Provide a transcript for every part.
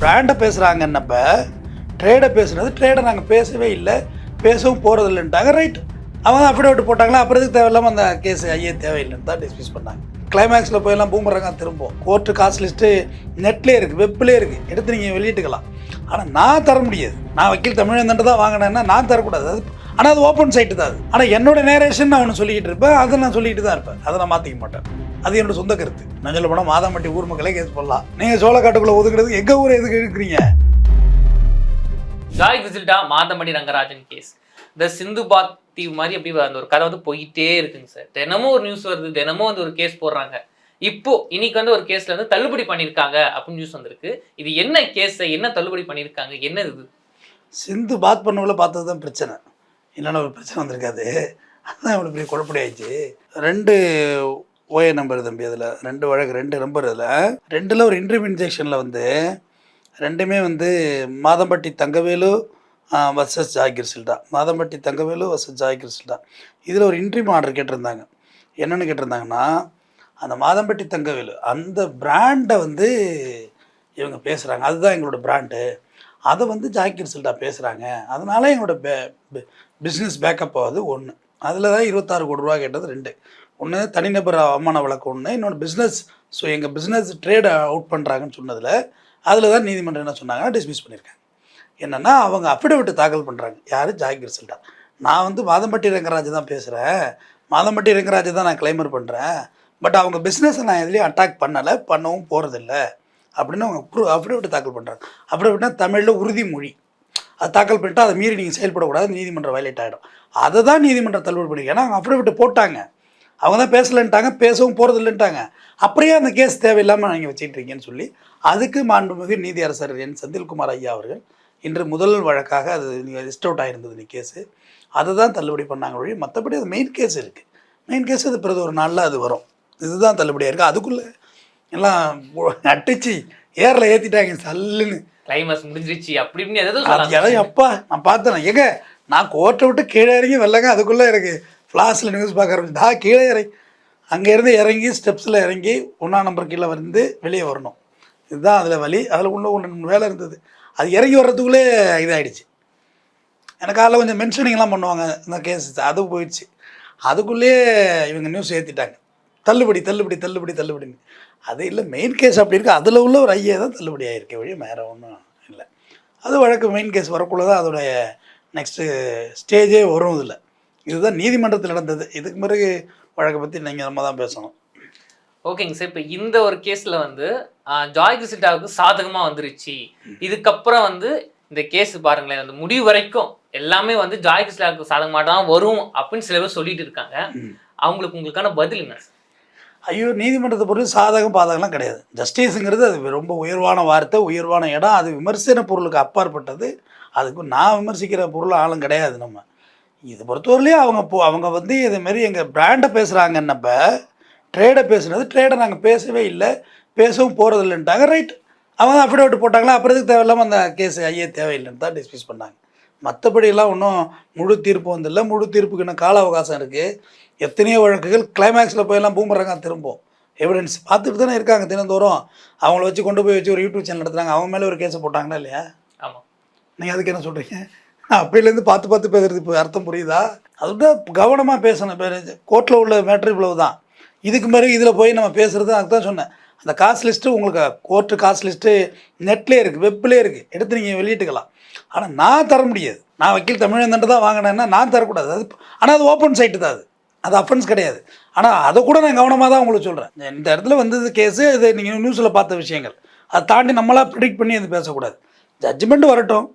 பிராண்டை பேசுகிறாங்கன்னப்ப ட்ரேடை பேசுனது ட்ரேடை நாங்கள் பேசவே இல்லை. பேசவும் போகிறது இல்லைன்ட்டாங்க. ரைட் அவங்க அப்படியே விட்டு போட்டாங்களா? அப்புறம் எதுக்கு தேவையில்லாமல் அந்த கேஸ் ஐயே தேவையில்லைன்னு தான் டிஸ்மிஸ் பண்ணாங்க. கிளைமேக்ஸில் போயெல்லாம் பூமரங்க திரும்பும் கோர்ட்டு காசு லிஸ்ட்டு நெட்லேயே இருக்குது வெப்லேயே இருக்குது எடுத்து நீங்கள் வெளியிட்டுக்கலாம். ஆனால் நான் தர முடியாது. நான் வக்கீல் தமிழன் தான் வாங்கினேன்னா நான் தரக்கூடாது. அது ஆனால் அது ஓப்பன் சைட்டு தான் அது. ஆனால் என்னோட நேரேஷன் நான் ஒன்று சொல்லிக்கிட்டு இருப்பேன். அதை நான் சொல்லிட்டு தான் இருப்பேன். அதை நான் மாற்றிக்க மாட்டேன். அது என்னோட சொந்த கருத்து. நான் சொல்ல போனால் மாதாம்பட்டி ஊர் மக்களே கேஸ் போடலாம். நீங்கள் சோளக்காட்டுக்குள்ளே ஒதுக்குறது எங்கள் ஊர் எதுக்கு இருக்கிறீங்க? ஜாய் கிசில்டா மாதமணி ரங்கராஜன் கேஸ் இந்த சிந்து பாத் தீவு மாதிரி அப்படி அந்த ஒரு கதை வந்து போயிட்டே இருக்குங்க சார். தினமும் ஒரு நியூஸ் வருது. தினமும் வந்து ஒரு கேஸ் போடுறாங்க. இப்போ இன்னைக்கு வந்து ஒரு கேஸ்ல வந்து தள்ளுபடி பண்ணியிருக்காங்க அப்படின்னு நியூஸ் வந்திருக்கு. இது என்ன கேஸ் என்ன தள்ளுபடி பண்ணியிருக்காங்க? என்ன இது? சிந்து பாத் பண்ணவங்கள பார்த்தது தான் பிரச்சனை. இல்லைன்னா ஒரு பிரச்சனை வந்திருக்காது. அதுதான் இவ்வளோ பெரிய குழப்படியாச்சு ரெண்டு ஓஏ நம்பர் தம்பி அதில். ரெண்டு வழக்கு ரெண்டு நம்பர் அதில். ரெண்டில் ஒரு இன்ட்ரிம் இன்ஜெக்ஷனில் வந்து ரெண்டுமே வந்து மாதம்பட்டி தங்கவேலு வர்சஸ் ஜாகிர் சில்டா மாதம்பட்டி தங்கவேலு வர்சஸ் ஜாகிர் சில்டா இதில் ஒரு இன்ட்ரிம் ஆர்டர் கேட்டிருந்தாங்க. என்னென்னு கேட்டிருந்தாங்கன்னா அந்த மாதம்பட்டி தங்கவேலு அந்த பிராண்டை வந்து இவங்க பேசுகிறாங்க அதுதான் எங்களோட பிராண்டு அதை வந்து ஜாக்கிர் சில்டா பேசுகிறாங்க அதனால எங்களோட பே பிஸ்னஸ் பேக்கப் ஆகுது ஒன்று அதில் தான் இருபத்தாறு கோடி ரூபா கேட்டது ரெண்டு. ஒன்று தனிநபர் அவமான வழக்கு ஒன்று இன்னொன்று பிஸ்னஸ் ஸோ எங்கள் பிஸ்னஸ் ட்ரேட் அவுட் பண்ணுறாங்கன்னு சொன்னதில் அதில் தான் நீதிமன்றம் என்ன சொன்னாங்கன்னா டிஸ்மிஸ் பண்ணியிருக்காங்க என்னென்னா அவங்க அஃபிடவிட் தாக்கல் பண்ணுறாங்க யார்? ஜாகிர் சில்டா நான் வந்து மாதம்பட்டி ரங்கராஜ் தான் பேசுகிறேன் மாதம்பட்டி ரங்கராஜ் தான் நான் கிளைமர் பண்ணுறேன் பட் அவங்க பிஸ்னஸை நான் எதுலேயும் அட்டாக் பண்ணலை பண்ணவும் போகிறதில்ல அப்படின்னு அவங்க ப்ரூ அஃபிடவிட் தாக்கல் பண்ணுறாங்க அஃபிடவிட்னா தமிழில் உறுதிமொழி. அது தாக்கல் பண்ணிட்டு அதை மீறி நீங்கள் செயல்படக்கூடாது நீதிமன்றம் வயலேட் ஆகிடும் அதை தான் நீதிமன்றம் தள்ளுபடி. பண்ணி ஏன்னா அவங்க அஃபிடவிட் போட்டாங்க. அவங்க தான் பேசலன்ட்டாங்க பேசவும் போகிறது இல்லைன்ட்டாங்க அப்படியே அந்த கேஸ் தேவையில்லாமல் நீங்கள் வச்சுட்டுருக்கீங்கன்னு சொல்லி அதுக்கு மாண்புமிகு நீதி அரசர் என் செந்தில்குமார் ஐயா அவர்கள் இன்று முதல் வழக்காக அது லிஸ்ட் அவுட் ஆகிருந்தது இந்த கேஸு அதை தான் தள்ளுபடி பண்ணாங்க வழி மற்றபடி அது மெயின் கேஸ் இருக்குது மெயின் கேஸ் அது பிறகு ஒரு நாளில் அது வரும். இதுதான் தள்ளுபடியாக இருக்குது அதுக்குள்ளே எல்லாம் அடிச்சு ஏரில் ஏற்றிட்டாங்க சல்லுன்னு. கிளைமேக்ஸ் முடிஞ்சிருச்சு அப்படி இப்படின்னு எதோ சொன்னாங்க. இடம் எப்பா நான் பார்த்தேன். எங்க நான் கோட்டை விட்டு கீழே இறங்கி வரலங்க அதுக்குள்ளே எனக்கு ஃப்ளாஷில் நியூஸ் பார்க்க ஆரம்பிச்சு தா கீழே இறங்கி. அங்கேருந்து இறங்கி ஸ்டெப்ஸில் இறங்கி ஒன்றா நம்பர் கீழே வந்து வெளியே வரணும். இதுதான் அதில் வழி. அதில் உள்ள ஒன்று வேலை இருந்தது. அது இறங்கி வர்றதுக்குள்ளே இதாகிடுச்சு எனக்கு அதில் கொஞ்சம் மென்ஷனிங்லாம் பண்ணுவாங்க இந்த கேஸ் அது போயிடுச்சு. அதுக்குள்ளேயே இவங்க நியூஸ் ஏற்றிட்டாங்க தள்ளுபடி தள்ளுபடி தள்ளுபடி தள்ளுபடின்னு. அது இல்லை மெயின் கேஸ் அப்படி இருக்கு. அதில் உள்ள ஒரு ஐயா தான் தள்ளுபடி ஆகிருக்க வழி வேறு ஒன்றும் இல்லை. அது வழக்கு மெயின் கேஸ் வரக்குள்ள தான் அதோடைய நெக்ஸ்ட்டு ஸ்டேஜே வரும் இதில். இதுதான் நீதிமன்றத்தில் நடந்தது. இதுக்கு பிறகு வழக்கை பற்றி நீங்கள் நம்ம தான் பேசணும். ஓகேங்க சார் இப்போ இந்த ஒரு கேஸ்ல வந்து ஜாய் கிசில்டாவுக்கு சாதகமா வந்துருச்சு. இதுக்கப்புறம் வந்து இந்த கேஸ் பாருங்களேன் அந்த முடிவு வரைக்கும் எல்லாமே வந்து ஜாய் கிசில்டாவுக்கு சாதகமாக தான் வரும் அப்படின்னு சில பேர் சொல்லிட்டு இருக்காங்க. அவங்களுக்கு உங்களுக்கான பதில் என்ன சார் ஐயோ நீதிமன்றத்தை பொறுத்து சாதகம் பாதகம்லாம் கிடையாது. ஜஸ்டிஸுங்கிறது அது ரொம்ப உயர்வான வார்த்தை உயர்வான இடம். அது விமர்சன பொருளுக்கு அப்பாற்பட்டது. அதுக்கு நான் விமர்சிக்கிற பொருள் ஆளும் கிடையாது நம்ம. இது பொறுத்தவரையிலையும் அவங்க போ அவங்க வந்து இதேமாரி எங்கள் பிராண்டை பேசுகிறாங்கன்னப்ப ட்ரேடை பேசுனது ட்ரேடை நாங்கள் பேசவே இல்லை. பேசவும் போகிறதில்லன்ட்டாங்க ரைட் அவங்க அஃபிடேவிட் போட்டாங்களா? அப்புறத்துக்கு தேவையில்லாமல் அந்த கேஸ் ஐயே தேவையில்லைன்னு தான் டிஸ்மிஸ் பண்ணாங்க. மற்றபடியெல்லாம் ஒன்றும் முழு தீர்ப்பு வந்தில்லை. முழு தீர்ப்புக்கு இன்னும் கால அவகாசம் இருக்குது எத்தனையோ வழக்குகள் கிளைமேக்ஸில் போயெல்லாம் பூமரங்க திரும்பும். எவிடன்ஸ் பார்த்துட்டு தானே இருக்காங்க தினந்தோறும். அவங்கள வச்சு கொண்டு போய் வச்சு ஒரு யூடியூப் சேனல் நடத்துறாங்க. அவங்க மேலே ஒரு கேஸை போட்டாங்களா இல்லையா? ஆமா. நீங்கள் அதுக்கு என்ன சொல்கிறீங்க அப்பையிலேருந்து பார்த்து பார்த்து பேசுறது இப்போ அர்த்தம் புரியுதா? அதோட கவனமாக பேசணும். கோர்ட்டில் உள்ள மேட்ரு இவ்வளவு தான். இதுக்கு மாதிரி இதில் போய் நம்ம பேசுகிறது அதுக்கு தான் சொன்னேன். அந்த காசு லிஸ்ட்டு உங்களுக்கு கோர்ட்டு காசு லிஸ்ட்டு நெட்லேயே இருக்குது வெப்லேயே இருக்குது எடுத்து நீங்கள் வெளியிட்டுக்கலாம். ஆனால் நான் தர முடியாது. நான் வக்கீல் தமிழன் தான் வாங்கினேன்னா நான் தரக்கூடாது. அது ஆனால் அது ஓப்பன் சைட்டு தான் அது. அது அஃபென்ஸ் கிடையாது. ஆனால் அதை கூட நான் கவனமாக தான் உங்களுக்கு சொல்கிறேன் இந்த இடத்துல வந்தது கேஸு இது நீங்கள் நியூஸில் பார்த்த விஷயங்கள். அதை தாண்டி நம்மளாக ப்ரிடிக்ட் பண்ணி அது பேசக்கூடாது. ஜட்ஜ்மெண்ட் வரட்டும்.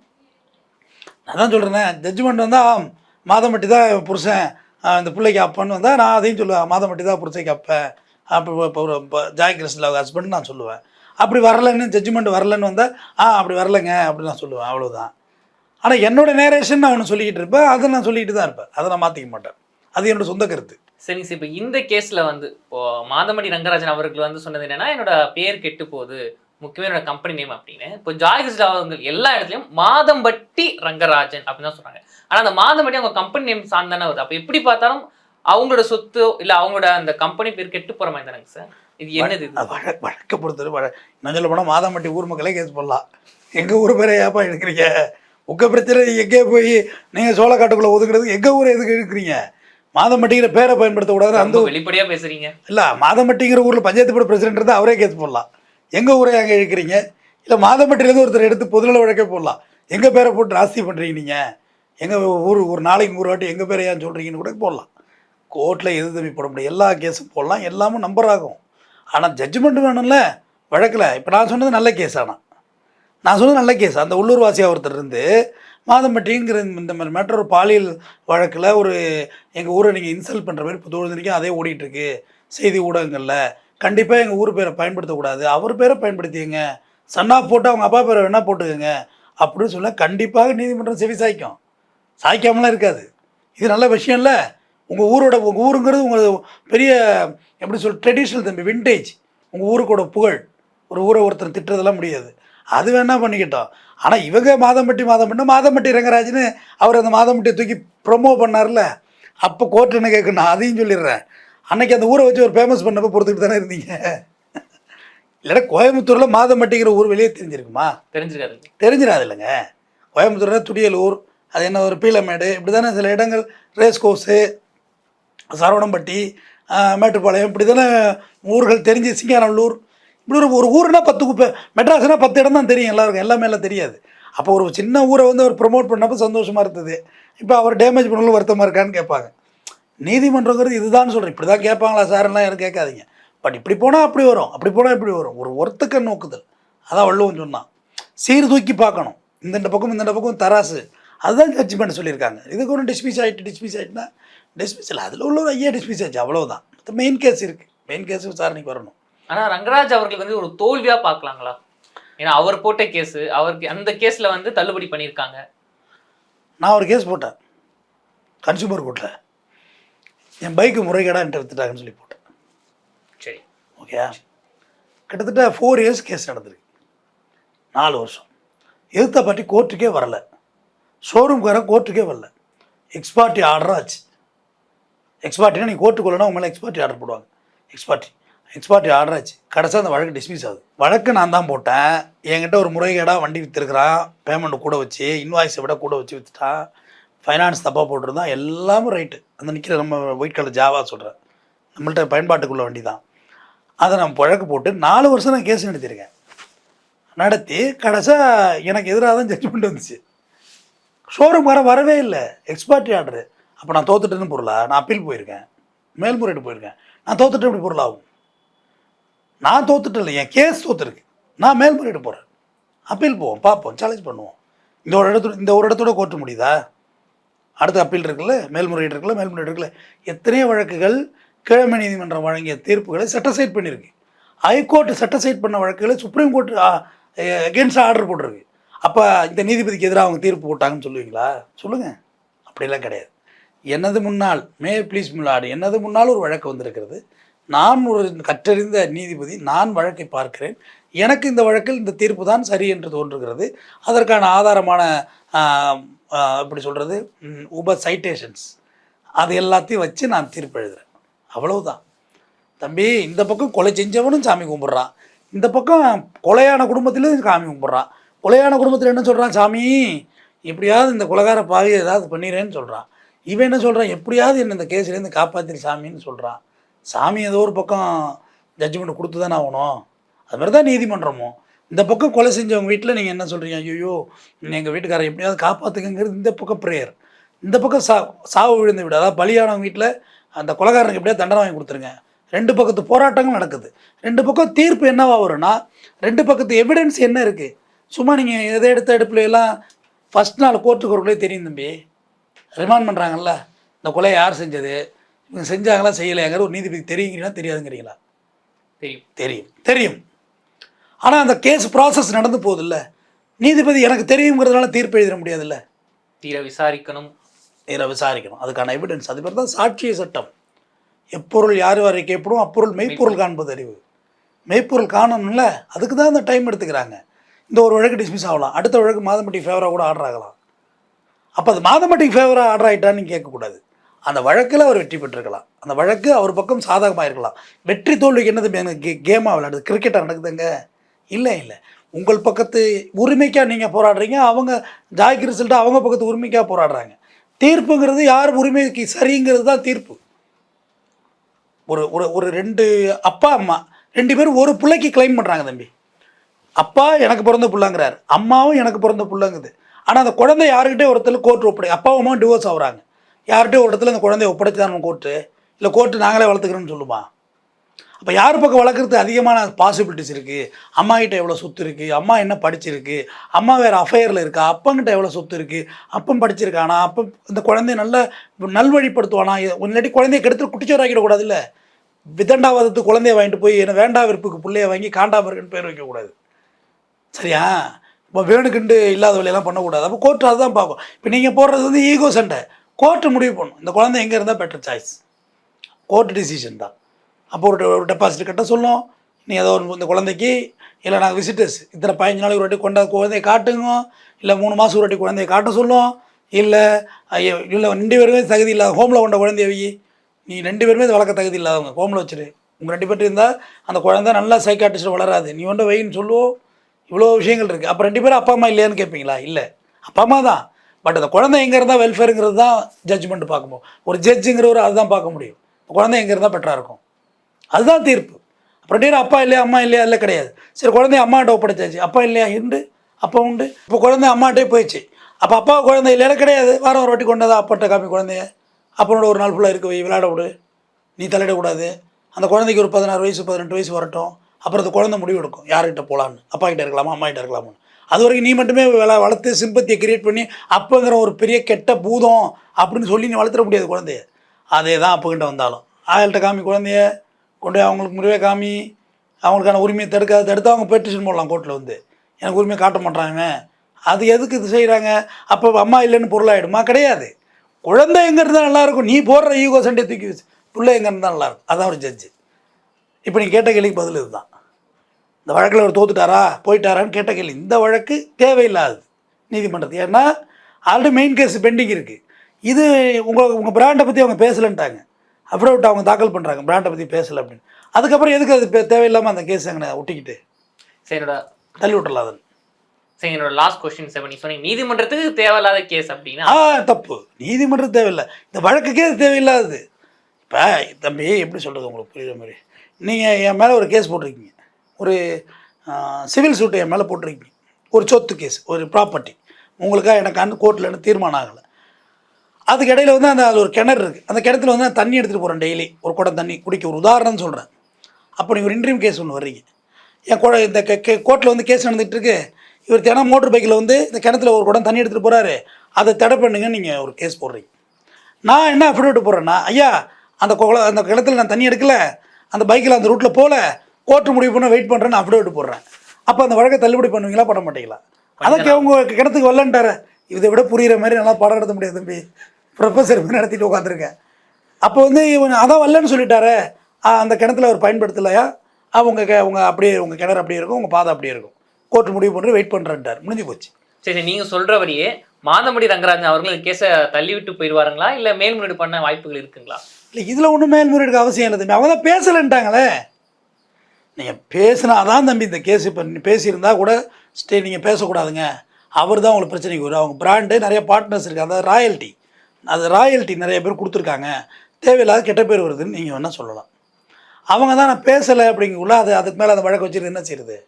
நான் தான் சொல்கிறேன் ஜட்ஜ்மெண்ட் வந்தால் மாதம்பட்டி தான் புருஷன் இந்த பிள்ளைக்கு அப்பன்னு வந்தால் நான் அதையும் சொல்லுவேன் மாதம்பட்டி தான் புருஷைக்கு அப்பேன் அப்போ இப்போ ஒரு ஜாய் கிருஷ்ண ஹஸ்பண்ட் நான் சொல்லுவேன். அப்படி வரலன்னு ஜட்ஜ்மெண்ட் வரலன்னு வந்தால் ஆ அப்படி வரலைங்க அப்படி நான் சொல்லுவேன். அவ்வளோதான் ஆனால் என்னோட நேரேஷன் நான் ஒன்று சொல்லிக்கிட்டு இருப்பேன். அதை நான் சொல்லிக்கிட்டு தான் இருப்பேன். அதை நான் மாற்றிக்க மாட்டேன். அது என்னோட சொந்த கருத்து. சரிங்க சார். இப்போ இந்த கேஸில் வந்து இப்போ மாதமணி ரங்கராஜன் அவர்கள் வந்து சொன்னது என்னன்னா என்னோட பேர் கெட்டு போகுது. முக்கியமாக என்னோட கம்பெனி நேம் அப்படின்னு. இப்போ ஜாய் அவங்க எல்லா இடத்துலையும் மாதம்பட்டி ரங்கராஜன் அப்படின்னு தான் சொன்னாங்க ஆனால் அந்த மாதம்பட்டி அவங்க கம்பெனி நேம் சார்ந்தானே வருது. அப்போ எப்படி பார்த்தாலும் அவங்களோட சொத்து இல்லை அவங்களோட அந்த கம்பெனி பேர் கெட்டு போகிற மாதிரி தானேங்க சார்? இது என்னது வழ வழக்கை பொறுத்தவரை வழ நான் சொல்ல போனால் மாதம்பட்டி ஊர் மக்களே கேஸ் போடலாம். எங்கள் ஊர் பேரை ஏப்பா எடுக்கிறீங்க? உங்கள் பிரச்சனை எங்கே போய் நீங்கள் சோளக்காட்டுக்குள்ளே ஒதுக்குறது எங்கள் ஊரை எதுக்கு எடுக்கிறீங்க? மாதம்பட்டிங்கிற பேரை பயன்படுத்தக்கூடாது அந்த ரொம்ப வெளிப்படையா பேசுறீங்க. இல்லை மாதம்பட்டிங்கிற ஊரில் பஞ்சாயத்து போர்டு பிரசிடென்ட் இருந்தால் அவரே கேஸ் போடலாம். எங்கள் ஊரை அங்கே இழுக்கிறீங்க இல்லை மாதம்பட்டியிலேருந்து ஒருத்தர் எடுத்து பொதுநல வழக்கே போடலாம். எங்கள் பேரை போட்டு ராசி பண்ணுறீங்க நீங்கள் எங்கள் ஊர் ஒரு நாளைக்கு ஒரு வாட்டி எங்கள் பேரை ஏன் சொல்கிறீங்கன்னு கூட போடலாம். கோர்ட்டில் எது தம்பி போட முடியும்? எல்லா கேஸும் போடலாம். எல்லாமும் நம்பர் ஆகும். ஆனால் ஜட்ஜ்மெண்ட் வேணும்ல வழக்கில். இப்போ நான் சொன்னது நல்ல கேஸ் ஆனால் நான் சொன்னது நல்ல கேஸ் அந்த உள்ளூர்வாசியாக ஒருத்தர் இருந்து மாதம்பட்டிங்கிற இந்த மாதிரி மேட்டர் ஒரு பாலியல் வழக்கில் ஒரு எங்கள் ஊரை நீங்கள் இன்சல்ட் பண்ணுற மாதிரி இப்போ தொழுதுனிக்கும் அதே ஓடிட்டுருக்கு. செய்தி ஊடகங்களில். கண்டிப்பாக எங்கள் ஊர் பேரை பயன்படுத்தக்கூடாது. அவர் பேரை பயன்படுத்திங்க சன்னா போட்டு அவங்க அப்பா பேரை வேணால் போட்டுக்கோங்க. அப்படின்னு சொல்ல கண்டிப்பாக நீதிமன்றம் செவி சாய்க்கும். சாய்க்காமலாம் இருக்காது. இது நல்ல விஷயம் இல்லை உங்கள் ஊரோட உங்கள் ஊருங்கிறது உங்கள் பெரிய எப்படி சொல் ட்ரெடிஷ்னல் தம்பி விண்டேஜ் உங்கள் ஊருக்கோட புகழ். ஒரு ஊரை ஒருத்தர் திட்டுறதெல்லாம் முடியாது. அது வேணா பண்ணிக்கிட்டோம். ஆனால் இவங்க மாதம்பட்டி மாதம்பட்டி மாதம்பட்டி ரங்கராஜ்னு அவர் அந்த மாதம்பட்டியை தூக்கி ப்ரொமோ பண்ணார்ல. அப்போ கோர்ட் என்ன கேட்கணும் அதையும் சொல்லிடுறேன். அன்னைக்கு அந்த ஊரை வச்சு ஒரு ஃபேமஸ் பண்ணப்போ பொறுத்துக்கிட்டு தானே இருந்தீங்க. இல்லைன்னா கோயம்புத்தூரில் மாதம்பட்டிங்கிற ஊர் வெளியே தெரிஞ்சிருக்குமா? தெரிஞ்சிருக்காது. தெரிஞ்சிடாது இல்லைங்க கோயம்புத்தூர்னா துடியலூர் அது என்ன ஒரு பீலமேடு இப்படி தானே சில இடங்கள் ரேஸ் கோர்ஸு சரவணம்பட்டி மேட்டுப்பாளையம் இப்படி தானே ஊர்கள் தெரிஞ்சு சிங்காநல்லூர். இப்படி ஒரு ஒரு ஊர்னால் பத்து குப்பை மெட்ராஸ்னால் பத்து இடம் தான் தெரியும் எல்லாருக்கும். எல்லாமே எல்லாம் தெரியாது. அப்போ ஒரு சின்ன ஊரை வந்து அவர் ப்ரொமோட் பண்ணப்போ சந்தோஷமாக இருந்தது. இப்போ அவர் டேமேஜ் பண்ணலும் வருத்தமாக இருக்கான்னு கேட்பாங்க. நீதிமன்றங்கிறது இதுதான் சொல்கிறேன் இப்படி தான் கேட்பாங்களா சார்லாம் யாரும் கேட்காதீங்க. பட் இப்படி போனால் அப்படி வரும். அப்படி போனால் இப்படி வரும்? ஒரு ஒருத்தக்க நோக்குதல். அதான் வள்ளுவன் சொன்னான். சீர்தூக்கி பார்க்கணும். இந்தெண்ட பக்கம் இந்த பக்கம் தராசு. அதுதான் ஜட்ஜ்மெண்ட் சொல்லியிருக்காங்க. இதுக்கு ஒன்று டிஸ்மிஸ் ஆகிட்டு டிஸ்மிஸ் ஆகிட்டுனா டிஸ்மிஸ் இல்லை அதில் உள்ள ஒரு ஐயா டிஸ்மிஸ் ஆச்சு. அவ்வளவுதான். மெயின் கேஸ் இருக்குது மெயின் கேஸ் விசாரணைக்கு வரணும். ஆனா ரங்கராஜ் அவர்களுக்கு வந்து ஒரு தோல்வியா பார்க்கலாங்களா? ஏன்னா அவர் போட்ட கேஸ் அவருக்கு அந்த கேஸ்ல வந்து தள்ளுபடி பண்ணியிருக்காங்க. நான் ஒரு கேஸ் போட்டேன். கன்சூமர் கோர்ட்டில் என் பைக்கு முறைகேடாக என்கிட்ட வித்துட்டாங்கன்னு சொல்லி போட்டேன். சரி. ஓகே கிட்டத்தட்ட ஃபோர் இயர்ஸ் கேஸ் நடந்திருக்கு. நாலு வருஷம். எதிர்த்த பாட்டி கோர்ட்டுக்கே வரல. ஷோரூம்காரன் கோர்ட்டுக்கே வரல. எக்ஸ்பார்ட்டி ஆர்டர் ஆச்சு. எக்ஸ்பார்ட்டினா நீ கோர்ட்டு கொள்ளனா உங்க மேலே எக்ஸ்பார்ட்டி ஆர்டர் போடுவாங்க. Ex parte ex parte order ஆச்சு. கடைசியாக அந்த வழக்கு டிஸ்மிஸ் ஆகுது. வழக்கு நான் தான் போட்டேன். என்கிட்ட ஒரு முறைகேடாக வண்டி விற்றுருக்குறான் பேமெண்ட் கூட வச்சு இன்வாய்ஸை விட கூட வச்சு விற்றுட்டான் ஃபைனான்ஸ் தப்பாக போட்டிருந்தான். எல்லாமே ரைட்டு அந்த நிற்கிற நம்ம ஒயிட் கலர் ஜாவா சொல்கிறேன் நம்மள்ட்ட பயன்பாட்டுக்குள்ள வண்டி தான் அதை நான் வழக்கு போட்டு நாலு வருஷம் நான் கேஸ் நடத்தியிருக்கேன். நடத்தி கடைசியாக எனக்கு எதிராக தான் ஜட்ஜ்மெண்ட் வந்துச்சு. ஷோரூம் வர வரவே இல்லை. எக்ஸ்பார்ட்டி ஆர்டரு அப்போ நான் தோத்துட்டேன்னு பொருளா? நான் அப்பீல் போயிருக்கேன். மேல்முறையீடு போயிருக்கேன். நான் தோத்துட்டு எப்படி பொருளாகும்? நான் தோத்துட்டு இல்லை என் கேஸ் தோத்துருக்கு. நான் மேல்முறையீடு போகிறேன் அப்பீல் போவோம் பார்ப்போம் சேலஞ்ச் பண்ணுவோம். இந்த ஒரு இடத்துல இந்த ஒரு இடத்தோட கோர்ட்டு முடியுதா? அடுத்த அப்பீல் இருக்குல்ல? மேல்முறையீடு இருக்குல்ல? மேல்முறையீடு இருக்குல்ல? எத்தனையோ வழக்குகள் கிழமை நீதிமன்றம் வழங்கிய தீர்ப்புகளை செட்டசைட் பண்ணியிருக்கு. ஹைகோர்ட் செட்டசைட் பண்ண வழக்குகளை சுப்ரீம் கோர்ட் அகேன்ஸ்ட் ஆர்டர் போட்டிருக்கு. அப்போ இந்த நீதிபதிக்கு எதிராக அவங்க தீர்ப்பு போட்டாங்கன்னு சொல்லுவீங்களா? சொல்லுங்கள் அப்படிலாம் கிடையாது. எனது முன்னால் மே ப்ளீஸ் முன்னாடி எனது முன்னால் ஒரு வழக்கு வந்திருக்கிறது. நான் ஒரு கற்றறிந்த நீதிபதி நான் வழக்கை பார்க்கிறேன். எனக்கு இந்த வழக்கில் இந்த தீர்ப்பு தான் சரி என்று தோன்றுகிறது. அதற்கான ஆதாரமான எப்படி சொல்கிறது உப சைட்டேஷன்ஸ் அது எல்லாத்தையும் வச்சு நான் தீர்ப்பு எழுதுகிறேன் அவ்வளவுதான். தம்பி இந்த பக்கம் கொலை செஞ்சவனும் சாமி கும்பிட்றான். இந்த பக்கம் கொலையான குடும்பத்திலும் சாமி கும்பிட்றான். கொலையான குடும்பத்தில் என்ன சொல்கிறான் சாமி? எப்படியாவது இந்த குலகார பாவி ஏதாவது பண்ணிடுறேன்னு சொல்கிறான் இவன் என்ன சொல்கிறான் எப்படியாவது என்ன இந்த கேஸ்லேருந்து காப்பாற்றிரு சாமின்னு சொல்கிறான் சாமி ஏதோ ஒரு பக்கம் ஜட்ஜ்மெண்ட் கொடுத்து தானே ஆகணும். அது மாதிரி தான் நீதிமன்றமும் இந்த பக்கம் கொலை செஞ்சவங்க வீட்டில் நீங்கள் என்ன சொல்கிறீங்க ஐயோ எங்கள் வீட்டுக்காரர் எப்படியாவது காப்பாற்றுங்கிறது இந்த பக்கம் ப்ரேயர் இந்த பக்கம் சா சாவு விழுந்து விட. அதாவது பலியானவங்க வீட்டில் அந்த கொலைகாரனுக்கு எப்படியாவது தண்டனை வாங்கி கொடுத்துருங்க. ரெண்டு பக்கத்து போராட்டங்கள் நடக்குது. ரெண்டு பக்கம் தீர்ப்பு என்னவா வரும்னா ரெண்டு பக்கத்து எவிடன்ஸ் என்ன இருக்குது சும்மா நீங்கள் எதை எடுத்த எடுப்புல எல்லாம் ஃபஸ்ட் நாள் கோர்ட்டுக்கு வரக்குள்ளே தெரியும் தம்பி. ரிமாண்ட் பண்ணுறாங்கல்ல இந்த கொலையை யார் செஞ்சது? இவங்க செஞ்சாங்களா செய்யலையாங்கிற ஒரு நீதிபதி தெரியுங்கிறீங்களா தெரியாதுங்கிறீங்களா? தெரியும். தெரியும். தெரியும். ஆனால் அந்த கேஸ் ப்ராசஸ் நடந்து போகுதுல்ல. நீதிபதி எனக்கு தெரியுங்கிறதுனால தீர்ப்பு எழுதிட முடியாதுல்ல? தீர விசாரிக்கணும். நேராக விசாரிக்கணும். அதுக்கான எவிடன்ஸ் அது பேர் தான் சாட்சிய சட்டம். எப்பொருள் யார் வரை கேட்படும் அப்பொருள் மெய்ப்பொருள் காண்பது அறிவு. மெய்ப்பொருள் காணணும்ல? அதுக்கு தான் அந்த டைம் எடுத்துக்கிறாங்க. இந்த ஒரு வழக்கு டிஸ்மிஸ் ஆகலாம். அடுத்த வழக்கு மாதம்பட்டி ஃபேவராக கூட ஆர்டர் ஆகலாம். அப்போ அது மாதமெட்டிக் ஃபேவராக ஆர்டர் ஆகிட்டான்னு கேட்கக்கூடாது. அந்த வழக்கில் அவர் வெற்றி பெற்றிருக்கலாம். அந்த வழக்கு அவர் பக்கம் சாதகமாக இருக்கலாம். வெற்றி தோல்விக்கு என்னது எனக்கு கே கேமாக விளையாடுது. கிரிக்கெட்டாக நடக்குதுங்க. இல்லை இல்லை. உங்கள் பக்கத்து உரிமைக்காக நீங்கள் போராடுறீங்க. அவங்க ஜாய்க்கு ரிசல்ட்டு அவங்க பக்கத்து உரிமைக்காக போராடுறாங்க. தீர்ப்புங்கிறது யார் உரிமைக்கு சரிங்கிறது தான் தீர்ப்பு. ஒரு ஒரு ஒரு ரெண்டு அப்பா அம்மா ரெண்டு பேரும் ஒரு பிள்ளைக்கு கிளைம் பண்ணுறாங்க தம்பி. அப்பா எனக்கு பிறந்த பிள்ளைங்கிறார். அம்மாவும் எனக்கு பிறந்த பிள்ளைங்குது. ஆனால் அந்த குழந்தை யாருக்கிட்டே ஒருத்தர் கோர்ட் ஒப்படை அப்பாவும் அம்மாவும் டிவோர்ஸ் ஆகுறாங்க. யார்கிட்டே ஒரு இடத்துல அந்த குழந்தைய ஒப்படைச்சு தான் கோர்ட்டு இல்லை கோர்ட்டு நாங்களே வளர்த்துக்கிறோன்னு சொல்லுமா? அப்போ யார் பக்கம் வளர்க்குறது அதிகமான பாசிபிலிட்டிஸ் இருக்குது அம்மா கிட்ட எவ்வளோ சொத்து இருக்குது அம்மா என்ன படிச்சிருக்கு? அம்மா வேறு அஃபையரில் இருக்கா? அப்பங்கிட்ட எவ்வளோ சொத்து இருக்குது அப்பன் படிச்சிருக்கானா? அப்போ இந்த குழந்தைய நல்ல நல்வழிப்படுத்துவானா? இல்லாட்டி குழந்தைய கெடுத்து குட்டிச்சோராக்கிடக்கூடாது இல்லை விதண்டாவாதத்துக்கு குழந்தைய வாங்கிட்டு போய் என்ன வேண்டா விருப்புக்கு பிள்ளைய வாங்கி காண்டா இருக்குன்னு பேர் வைக்கக்கூடாது. சரியா? இப்போ வேணுக்குண்டு இல்லாத வேலையெல்லாம் பண்ணக்கூடாது. அப்போ கோர்ட்டு அதுதான் பார்க்கும். இப்போ நீங்கள் போடுறது வந்து ஈகோ சண்டை. கோர்ட்டு முடிவு பண்ணும். இந்த குழந்தை எங்கே இருந்தால் பெட்டர் சாய்ஸ் கோர்ட் டிசிஷன் தான். அப்போ ஒரு ஒரு டெபாசிட் கட்ட சொல்லும். நீ ஏதோ ஒரு இந்த குழந்தைக்கு இல்லை நாங்கள் விசிட்டர்ஸ் இத்தனை பதினஞ்சு நாளைக்கு ஒரு வாட்டி கொண்டா குழந்தைய காட்டுங்க. இல்லை மூணு மாதம் ஒரு வாட்டி குழந்தைய காட்ட சொல்லும். இல்லை ஐயோ இல்லை ரெண்டு பேருமே தகுதி இல்லாத ஹோமில் கொண்ட குழந்தையவி நீ ரெண்டு பேருமே இது வளர்க்க தகுதி இல்லாதவங்க. ஹோமில் வச்சிரு. உங்கள் ரெண்டு பேர்ட்டு இருந்தால் அந்த குழந்தை நல்லா சைக்காட்டிஸ்ட் வளராது. நீ ஒன்று வைன்னு சொல்லுவோம் இவ்வளோ விஷயங்கள் இருக்குது அப்போ ரெண்டு பேரும் அப்பா அம்மா இல்லையான்னு கேட்பீங்களா? இல்லை. அப்பா அம்மா தான். பட் அந்த குழந்தை எங்கே இருந்தால் வெல்ஃபேருங்கிறது தான் ஜட்ஜ்மெண்ட் பார்க்கும்போது ஒரு ஜட்ஜுங்கிறவர் அதுதான் பார்க்க முடியும். குழந்தை எங்கே இருந்தால் பெட்டராக இருக்கும்? அதுதான் தீர்ப்பு. அப்புறம் டீர் அப்பா இல்லையா அம்மா இல்லையா இல்லை கிடையாது. சரி குழந்தைய அம்மாட்ட ஒப்படைச்சாச்சு. அப்பா இல்லையா உண்டு அப்பா உண்டு. இப்போ குழந்தை அம்மாட்டே போயிடுச்சு. அப்போ அப்பா குழந்தை இல்லையா கிடையாது. வாரம் ஒரு வாட்டி கொண்டதா? அப்பாட்ட காமி குழந்தைய. அப்பனோட ஒரு நாள் ஃபுல்லாக இருக்க வை விளையாட விடு. நீ தலையிடக்கூடாது. அந்த குழந்தைக்கு ஒரு பதினாறு வயசு பதினெட்டு வயசு வரட்டும். அப்புறம் அந்த குழந்தை முடிவு எடுக்கும். யார்கிட்ட போகலான்னு அப்பா கிட்ட இருக்கலாமா? அம்மா கிட்ட இருக்கலாமா அது வரைக்கும் நீ மட்டுமே வள வளர்த்து சிம்பத்தியை கிரியேட் பண்ணி அப்போங்கிற ஒரு பெரிய கெட்ட பூதம் அப்படின்னு சொல்லி நீ வளர்த்துற முடியாது குழந்தைய. அதே தான் அப்போக்கிட்ட வந்தாலும். ஆயில்கிட்ட காமி குழந்தைய கொண்டு போய் அவங்களுக்கு முடிவே காமி அவங்களுக்கான உரிமையை தடுக்காது தடுத்து அவங்க பெட்டிஷன் போடலாம் கோர்ட்டில் வந்து. எனக்கு உரிமையை காட்ட மாட்டாங்க அது எதுக்கு இது செய்கிறாங்க அப்போ அம்மா இல்லைன்னு பொருளாயிடுமா? கிடையாது. குழந்தை எங்கே இருந்தால் நல்லாயிருக்கும் நீ போடுற ஈகோ சண்டை தூக்கி வச்சு பிள்ளை எங்கே இருந்தால் நல்லாயிருக்கும் அதான் ஒரு ஜட்ஜு இப்போ நீ கேட்ட கேள்விக்கு பதில் இதுதான். இந்த வழக்கில் அவர் தோத்துட்டாரா? போயிட்டாரான்னு கேட்ட கேள்வி. இந்த வழக்கு தேவையில்லாது நீதிமன்றத்துக்கு ஏன்னா ஆல்ரெடி மெயின் கேஸ் பெண்டிங் இருக்குது இது உங்கள் உங்கள் பிராண்டை பற்றி அவங்க பேசலைன்ட்டாங்க. அஃபிடவிட் அவங்க தாக்கல் பண்ணுறாங்க பிராண்டை பற்றி பேசலை அப்படின்னு. அதுக்கப்புறம் எதுக்கு அது தேவையில்லாமல் அந்த கேஸ் அங்கே ஒட்டிக்கிட்டு? சரி என்னோட தள்ளி விட்டுறலாம் அதன் சரி என்னோட லாஸ்ட் கொஸ்டின் சார் நீ சொன்னீங்க நீதிமன்றத்துக்கு தேவையில்லாத கேஸ் அப்படின்னா? ஆ தப்பு. நீதிமன்றம் தேவையில்லை. இந்த வழக்குக்கே அது தேவையில்லாதது. இப்போ தம்பி எப்படி சொல்கிறது உங்களுக்கு புரியுற மாதிரி? நீங்கள் என் மேலே ஒரு கேஸ் போட்டிருக்கீங்க. ஒரு சிவில் சூட்டை என் மேலே போட்டிருக்கீங்க. ஒரு சொத்து கேஸ் ஒரு ப்ராப்பர்ட்டி உங்களுக்காக எனக்கு அந்த கோர்ட்டில் எனக்கு தீர்மானம் ஆகலை. அதுக்கு இடையில வந்து அந்த அது ஒரு கிணறு இருக்குது அந்த கிணத்துல வந்து நான் தண்ணி எடுத்துகிட்டு போகிறேன் டெய்லி ஒரு குடம் தண்ணி குடிக்க. ஒரு உதாரணம் சொல்கிறேன் அப்போ நீங்கள் ஒரு இன்ட்ரீம் கேஸ் ஒன்று வர்றீங்க. என் கூட இந்த கோர்ட்டில் வந்து கேஸ் நடந்துகிட்டு இருக்கு. இவர் தினம் மோட்டர் பைக்கில் வந்து இந்த கிணத்துல ஒரு குடம் தண்ணி எடுத்துகிட்டு போகிறாரு அதை தடை பண்ணுங்க நீங்கள் ஒரு கேஸ் போடுறீங்க. நான் என்ன அஃபிடவிட் போடுறேன்னா ஐயா அந்த குளம் அந்த கிணத்துல நான் தண்ணி எடுக்கல. அந்த பைக்கில் அந்த ரூட்டில் போகல கோர்ட்டு முடிவு பண்ண வெயிட் பண்ணுறேன்னு அஃபிடவிட் போடுறேன். அப்போ அந்த வழக்கை தள்ளுபடி பண்ணுவீங்களா பண்ண மாட்டீங்களா? அதுக்கு அவங்க கிணத்துக்கு வரலன்ட்டாரு. இதை விட புரியுற மாதிரி நல்லா பாடம் நடத்த முடியாது தம்பி. ப்ரொஃபஸர் நடத்திட்டு உட்காந்துருக்கேன் அப்போ வந்து இவன் அதான் வரலன்னு சொல்லிட்டாரு. அந்த கிணத்துல அவர் பயன்படுத்தலையா? அவங்க கே- அவங்க அப்படியே உங்கள் கிணறு அப்படியே இருக்கும் உங்கள் பாதை அப்படியே இருக்கும். கோர்ட்டு முடிவு பண்ணுறது வெயிட் பண்ணுறேன்ட்டார் முடிஞ்சு போச்சு. சரி சரி, நீங்க சொல்றபடியே மாதமடி ரங்கராஜன் அவர்கள் கேஸை தள்ளி விட்டு போயிடுவாருங்களா? இல்ல மேல்முறையீடு பண்ண வாய்ப்புகள் இருக்குங்களா? இல்லை இதில் ஒன்றும் மேல்முறையீடுக்கு அவசியம் இல்லை தம்பி. அவங்க தான் பேசலைன்ட்டாங்களே. நீங்கள் பேசினா தான் தம்பி இந்த கேஸ் இப்போ பேசியிருந்தா கூட ஸ்டே நீங்கள் பேசக்கூடாதுங்க. அவர் தான் உங்களுக்கு பிரச்சனைக்கு வரும். அவங்க பிராண்டு நிறைய பார்ட்னர்ஸ் இருக்குது அதாவது ராயல்ட்டி அது ராயல்ட்டி நிறைய பேர் கொடுத்துருக்காங்க. தேவையில்லாத கெட்ட பேர் வருதுன்னு நீங்கள் வேணால் சொல்லலாம். அவங்க தான் நான் பேசலை அப்படிங்குள்ள அது அதுக்கு மேலே அந்த வழக்கு வச்சுருந்து என்ன செய்யுது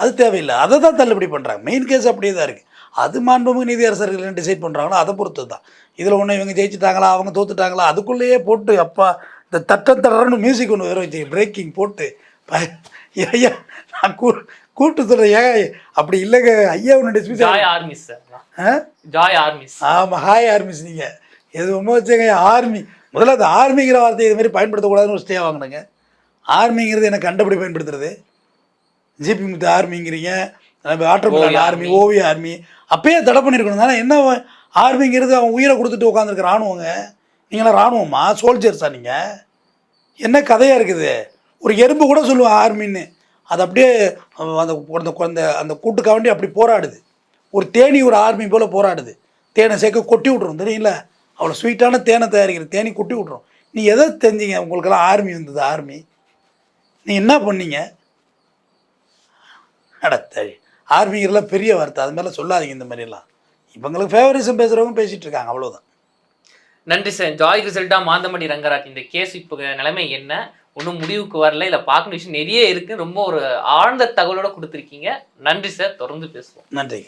அது தேவையில்லை. அதை தான் தள்ளுபடி பண்ணுறாங்க மெயின் கேஸ் அப்படியே தான் இருக்குது அது மாண்புமிகு நீதியரசர்கள் என்ன டிசைட் பண்ணுறாங்களோ அதை பொறுத்து தான் இதில் ஒன்று இவங்க ஜெயிச்சிட்டாங்களா அவங்க தோத்துட்டாங்களா அதுக்குள்ளேயே போட்டு அப்பா இந்த தட்டம் தடன்னு மியூசிக் ஒன்று வேறு வச்சு பிரேக்கிங் போட்டு ஐயா நான் கூ கூப்பிட்டு சொல்கிறேன் ஏன் அப்படி இல்லைங்க. ஐயா ஒன்று dismiss Joy armies sir Joy armies ஆமாம் ஹாய் ஆர்மிஸ் நீங்கள் எதுவுமே வச்சுங்க ஆர்மி முதல்ல அந்த ஆர்மிங்கிற வார்த்தையை இது மாதிரி பயன்படுத்தக்கூடாதுன்னு ஒரு ஸ்டே வாங்கினுங்க. ஆர்மிங்கிறது எனக்கு கண்டபடி பயன்படுத்துறது. GP Muthu ஆர்மிங்கிறீங்க automobile Oviya army Oviya army அப்பயே தடை பண்ணியிருக்கணும் தானே. என்ன ஆர்மிங்கிறது அவன் உயிரை கொடுத்துட்டு உட்காந்துருக்க ராணுவங்க? நீங்களாம் ராணுவமா? சோல்ஜர்ஸா நீங்கள் என்ன கதையாக இருக்குது? ஒரு எறும்பு கூட சொல்லுவேன் ஆர்மின்னு. அது அப்படியே அந்த அந்த அந்த அந்த கூட்டுக்காண்டி அப்படி போராடுது. ஒரு தேனி ஒரு ஆர்மி போல் போராடுது. தேனை சேர்க்க கொட்டி விட்ரும் தெரியல அவ்வளோ ஸ்வீட்டான தேனை தயாரிக்கிற தேனி கொட்டி விட்ரும் நீ எதை தெரிஞ்சிங்க உங்களுக்கெல்லாம் ஆர்மி வந்தது ஆர்மி? நீ என்ன பண்ணீங்க? அடத்தழி ஆர்மிங்கிறலாம் பெரிய வார்த்தை. அது மாதிரிலாம் சொல்லாதீங்க இந்த மாதிரிலாம். இவங்களுக்கு ஃபேவரிசம் பேசுகிறவங்க பேசிகிட்டு இருக்காங்க அவ்வளோதான் நன்றி சார். ஜாய் ரிசல்ட்டாக மாந்தமணி ரங்கராஜ். இந்த கேஸ் இப்போ நிலைமை என்ன? ஒன்றும் முடிவுக்கு வரல. இல்லை பார்க்கணும். விஷயம் நிறைய இருக்குது ரொம்ப ஒரு ஆழ்ந்த தகவலோட கொடுத்துருக்கீங்க. நன்றி சார். தொடர்ந்து பேசுவோம். நன்றி.